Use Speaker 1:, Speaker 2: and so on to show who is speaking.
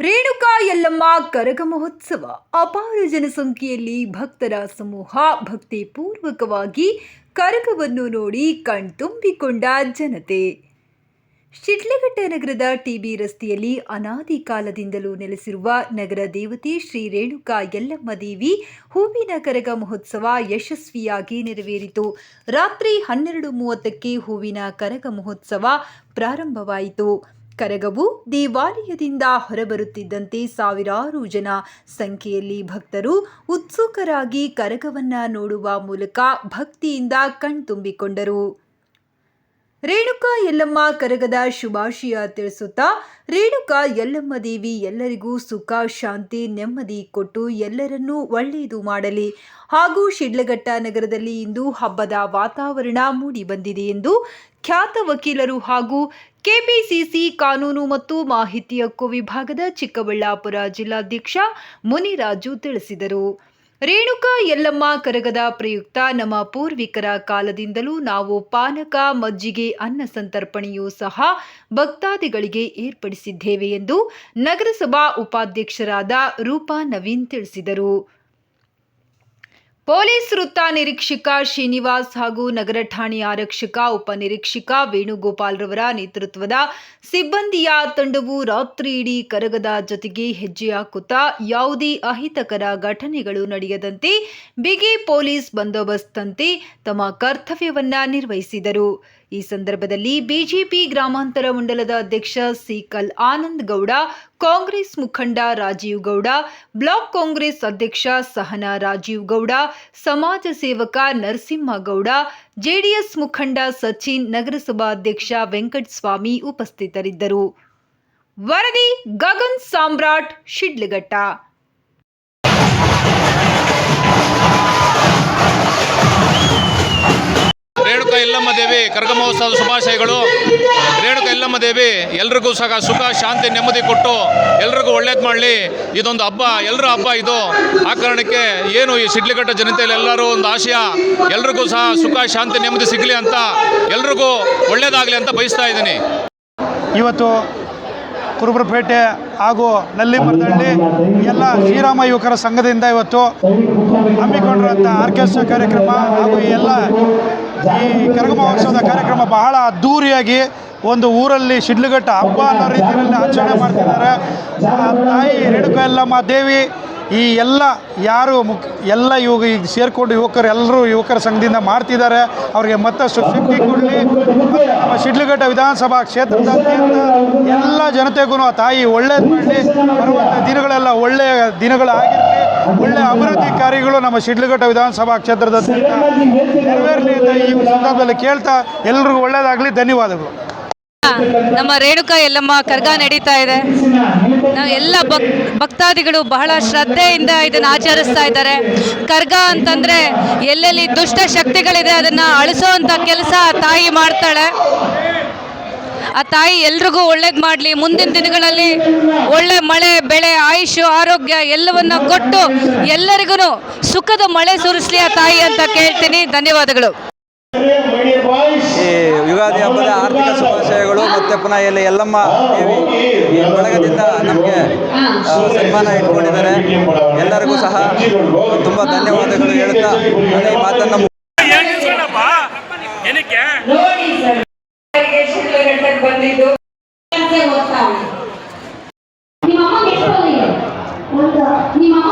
Speaker 1: ರೇಣುಕಾ ಯಲ್ಲಮ್ಮ ಕರಗ ಮಹೋತ್ಸವ. ಅಪಾರ ಜನಸಂಖ್ಯೆಯಲ್ಲಿ ಭಕ್ತರ ಸಮೂಹ ಭಕ್ತಿಪೂರ್ವಕವಾಗಿ ಕರಗವನ್ನು ನೋಡಿ ಕಣ್ತುಂಬಿಕೊಂಡ ಜನತೆ. ಶಿಡ್ಲಘಟ್ಟ ನಗರದ ಟಿಬಿ ರಸ್ತೆಯಲ್ಲಿ ಅನಾದಿ ಕಾಲದಿಂದಲೂ ನೆಲೆಸಿರುವ ನಗರ ದೇವತೆ ಶ್ರೀ ರೇಣುಕಾ ಯಲ್ಲಮ್ಮ ದೇವಿ ಹೂವಿನ ಕರಗ ಮಹೋತ್ಸವ ಯಶಸ್ವಿಯಾಗಿ ನೆರವೇರಿತು. ರಾತ್ರಿ ಹನ್ನೆರಡು ಮೂವತ್ತಕ್ಕೆ ಹೂವಿನ ಕರಗ ಮಹೋತ್ಸವ ಪ್ರಾರಂಭವಾಯಿತು. ಕರಗವು ದೇವಾಲಯದಿಂದ ಹೊರಬರುತ್ತಿದ್ದಂತೆ ಸಾವಿರಾರು ಜನ ಸಂಖ್ಯೆಯಲ್ಲಿ ಭಕ್ತರು ಉತ್ಸುಕರಾಗಿ ಕರಗವನ್ನ ನೋಡುವ ಮೂಲಕ ಭಕ್ತಿಯಿಂದ ಕಣ್ತುಂಬಿಕೊಂಡರು. ರೇಣುಕಾ ಯಲ್ಲಮ್ಮ ಕರಗದ ಶುಭಾಶಯ ತಿಳಿಸುತ್ತಾ, ರೇಣುಕಾ ಯಲ್ಲಮ್ಮ ದೇವಿ ಎಲ್ಲರಿಗೂ ಸುಖ, ಶಾಂತಿ, ನೆಮ್ಮದಿ ಕೊಟ್ಟು ಎಲ್ಲರನ್ನೂ ಒಳ್ಳೆಯದು ಮಾಡಲಿ. ಹಾಗೂ ಶಿಡ್ಲಘಟ್ಟ ನಗರದಲ್ಲಿ ಇಂದು ಹಬ್ಬದ ವಾತಾವರಣ ಮೂಡಿಬಂದಿದೆ ಎಂದು ಖ್ಯಾತ ವಕೀಲರು ಹಾಗೂ ಕೆಪಿಸಿಸಿ ಕಾನೂನು ಮತ್ತು ಮಾಹಿತಿ ಹಕ್ಕು ವಿಭಾಗದ ಚಿಕ್ಕಬಳ್ಳಾಪುರ ಜಿಲ್ಲಾಧ್ಯಕ್ಷ ಮುನಿರಾಜು ತಿಳಿಸಿದರು. ರೇಣುಕಾ ಯಲ್ಲಮ್ಮ ಕರಗದ ಪ್ರಯುಕ್ತ ನಮ್ಮ ಪೂರ್ವಿಕರ ಕಾಲದಿಂದಲೂ ನಾವು ಪಾನಕ, ಮಜ್ಜಿಗೆ, ಅನ್ನ ಸಂತರ್ಪಣೆಯೂ ಸಹ ಭಕ್ತಾದಿಗಳಿಗೆ ಏರ್ಪಡಿಸಿದ್ದೇವೆ ಎಂದು ನಗರಸಭಾ ಉಪಾಧ್ಯಕ್ಷರಾದ ರೂಪಾ ನವೀನ್ ತಿಳಿಸಿದರು. ಪೊಲೀಸ್ ವೃತ್ತ ನಿರೀಕ್ಷಕ ಶ್ರೀನಿವಾಸ್ ಹಾಗೂ ನಗರ ಠಾಣೆ ಆರಕ್ಷಕ ಉಪನಿರೀಕ್ಷಕ ವೇಣುಗೋಪಾಲ್ ರವರ ನೇತೃತ್ವದ ಸಿಬ್ಬಂದಿಯ ತಂಡವು ರಾತ್ರಿ ಇಡೀ ಕರಗದ ಜೊತೆಗೆ ಹೆಜ್ಜೆ ಹಾಕುತ್ತಾ ಯಾವುದೇ ಅಹಿತಕರ ಘಟನೆಗಳು ನಡೆಯದಂತೆ ಬಿಗಿ ಪೊಲೀಸ್ ಬಂದೋಬಸ್ತಂತೆ ತಮ್ಮ ಕರ್ತವ್ಯವನ್ನ ನಿರ್ವಹಿಸಿದರು. ಈ ಸಂದರ್ಭದಲ್ಲಿ ಬಿಜೆಪಿ ಗ್ರಾಮಾಂತರ ಮಂಡಲದ ಅಧ್ಯಕ್ಷ ಸಿಕಲ್ ಆನಂದ್ ಗೌಡ ಕಾಂಗ್ರೆಸ್ ಮುಖಂಡ ರಾಜೀವ್ ಗೌಡ, ಬ್ಲಾಕ್ ಕಾಂಗ್ರೆಸ್ ಅಧ್ಯಕ್ಷ ಸಹನಾ ರಾಜೀವ್ ಗೌಡ, ಸಮಾಜ ಸೇವಕ ನರಸಿಂಹಗೌಡ ಜೆಡಿಎಸ್ ಮುಖಂಡ ಸಚಿನ್ ನಗರಸಭಾ ಅಧ್ಯಕ್ಷ ವೆಂಕಟಸ್ವಾಮಿ ಉಪಸ್ಥಿತರಿದ್ದರು. ವರದಿ ಗಗನ್ ಸಾಮ್ರಾಟ್ ಶಿಡ್ಲಘಟ್ಟ.
Speaker 2: ರೇಣುಕಾ ಎಲ್ಲಮ್ಮ ದೇವಿ ಕರಗ ಮಹೋತ್ಸವದ ಶುಭಾಶಯಗಳು. ರೇಣುಕ ಎಲ್ಲಮ್ಮ ದೇವಿ, ಎಲ್ರಿಗೂ ಸಹ ಸುಖ, ಶಾಂತಿ, ನೆಮ್ಮದಿ ಕೊಟ್ಟು ಎಲ್ರಿಗೂ ಒಳ್ಳೇದು ಮಾಡಲಿ. ಇದೊಂದು ಹಬ್ಬ ಎಲ್ಲರ ಹಬ್ಬ ಇದು. ಆ ಕಾರಣಕ್ಕೆ ಏನು ಈ ಸಿಡ್ಲಿಘಟ್ಟ ಜನತೆಯಲ್ಲಿ ಎಲ್ಲರೂ ಒಂದು ಆಶಯ, ಎಲ್ರಿಗೂ ಸಹ ಸುಖ, ಶಾಂತಿ, ನೆಮ್ಮದಿ ಸಿಗಲಿ ಅಂತ ಎಲ್ರಿಗೂ ಒಳ್ಳೇದಾಗಲಿ ಅಂತ ಬಯಸ್ತಾ ಇದ್ದೀನಿ.
Speaker 3: ಇವತ್ತು ಕುರುಬರಪೇಟೆ ಹಾಗೂ ನಲ್ಲಿ ಮರದಳ್ಳಿ ಎಲ್ಲ ಶ್ರೀರಾಮ ಯುವಕರ ಸಂಘದಿಂದ ಇವತ್ತು ಹಮ್ಮಿಕೊಂಡಿರುವಂಥ ಆರ್ಕೆಸ್ಟ್ರಾ ಕಾರ್ಯಕ್ರಮ ಹಾಗೂ ಈ ಎಲ್ಲ ಈ ಕರಗ ಮಹೋತ್ಸವದ ಕಾರ್ಯಕ್ರಮ ಬಹಳ ಅದ್ದೂರಿಯಾಗಿ ಒಂದು ಊರಲ್ಲಿ ಶಿಡ್ಲಘಟ್ಟ ಹಬ್ಬ ಅನ್ನೋ ರೀತಿಯಲ್ಲಿ ಆಚರಣೆ ಮಾಡ್ತಿದ್ದಾರೆ. ತಾಯಿ ರೇಣುಕಾ ದೇವಿ, ಈ ಎಲ್ಲ ಯಾರು ಮುಖ, ಎಲ್ಲ ಯುವ ಈಗ ಸೇರಿಕೊಂಡು ಯುವಕರು, ಎಲ್ಲರೂ ಯುವಕರ ಸಂಘದಿಂದ ಮಾಡ್ತಿದ್ದಾರೆ. ಅವರಿಗೆ ಮತ್ತಷ್ಟು ಶಕ್ತಿ ಕೊಡಲಿ. ನಮ್ಮ ಶಿಡ್ಲಘಟ್ಟ ವಿಧಾನಸಭಾ ಕ್ಷೇತ್ರದ ಎಲ್ಲ ಜನತೆಗೂ ಆ ತಾಯಿ ಒಳ್ಳೇದು ಮಾಡಲಿ. ಬರುವಂಥ ದಿನಗಳೆಲ್ಲ ಒಳ್ಳೆಯ ದಿನಗಳಾಗಿರಲಿ. ಒಳ್ಳೆಯ ಅಭಿವೃದ್ಧಿ ಕಾರ್ಯಗಳು ನಮ್ಮ ಶಿಡ್ಲಘಟ್ಟ ವಿಧಾನಸಭಾ ಕ್ಷೇತ್ರದಾದ್ಯಂತ ನೆರವೇರಲಿ ಅಂತ ಈ ಸಂದರ್ಭದಲ್ಲಿ ಕೇಳ್ತಾ ಎಲ್ರಿಗೂ ಒಳ್ಳೆಯದಾಗಲಿ ಧನ್ಯವಾದಗಳು.
Speaker 4: ನಮ್ಮ ರೇಣುಕಾ ಎಲ್ಲಮ್ಮ ಕರ್ಗ ನಡೀತಾ ಇದೆ. ನಾವು ಎಲ್ಲ ಭಕ್ ಭಕ್ತಾದಿಗಳು ಬಹಳ ಶ್ರದ್ಧೆಯಿಂದ ಇದನ್ನು ಆಚರಿಸ್ತಾ ಇದ್ದಾರೆ. ಕರ್ಗ ಅಂತಂದ್ರೆ ಎಲ್ಲೆಲ್ಲಿ ದುಷ್ಟ ಶಕ್ತಿಗಳಿದೆ ಅದನ್ನ ಅಳಿಸೋವಂಥ ಕೆಲಸ ತಾಯಿ ಮಾಡ್ತಾಳೆ. ಆ ತಾಯಿ ಎಲ್ರಿಗೂ ಒಳ್ಳೇದು ಮಾಡಲಿ. ಮುಂದಿನ ದಿನಗಳಲ್ಲಿ ಒಳ್ಳೆ ಮಳೆ, ಬೆಳೆ ಆಯುಷು ಆರೋಗ್ಯ ಎಲ್ಲವನ್ನ ಕೊಟ್ಟು ಎಲ್ಲರಿಗೂ ಸುಖದ ಮಳೆ ಸುರಿಸ್ಲಿ ಆ ತಾಯಿ ಅಂತ ಕೇಳ್ತೀನಿ. ಧನ್ಯವಾದಗಳು.
Speaker 5: ಈ ಯುಗಾದಿ ಹಬ್ಬದ ಆರ್ಥಿಕ ಶುಭಾಶಯಗಳು ಮತ್ತೆ ಪುನಃ ಇಲ್ಲಿ ಯಲ್ಲಮ್ಮ ದೇವಿ ಈ ಬಳಗದಿಂದ ನಮಗೆ ಸನ್ಮಾನ ಇಟ್ಕೊಂಡಿದ್ದಾರೆ. ಎಲ್ಲರಿಗೂ ಸಹ ತುಂಬ ಧನ್ಯವಾದಗಳು ಹೇಳ್ತಾ ನನ್ನ ಈ ಮಾತನ್ನು
Speaker 6: లేదు వస్తాను మీ మమ్మ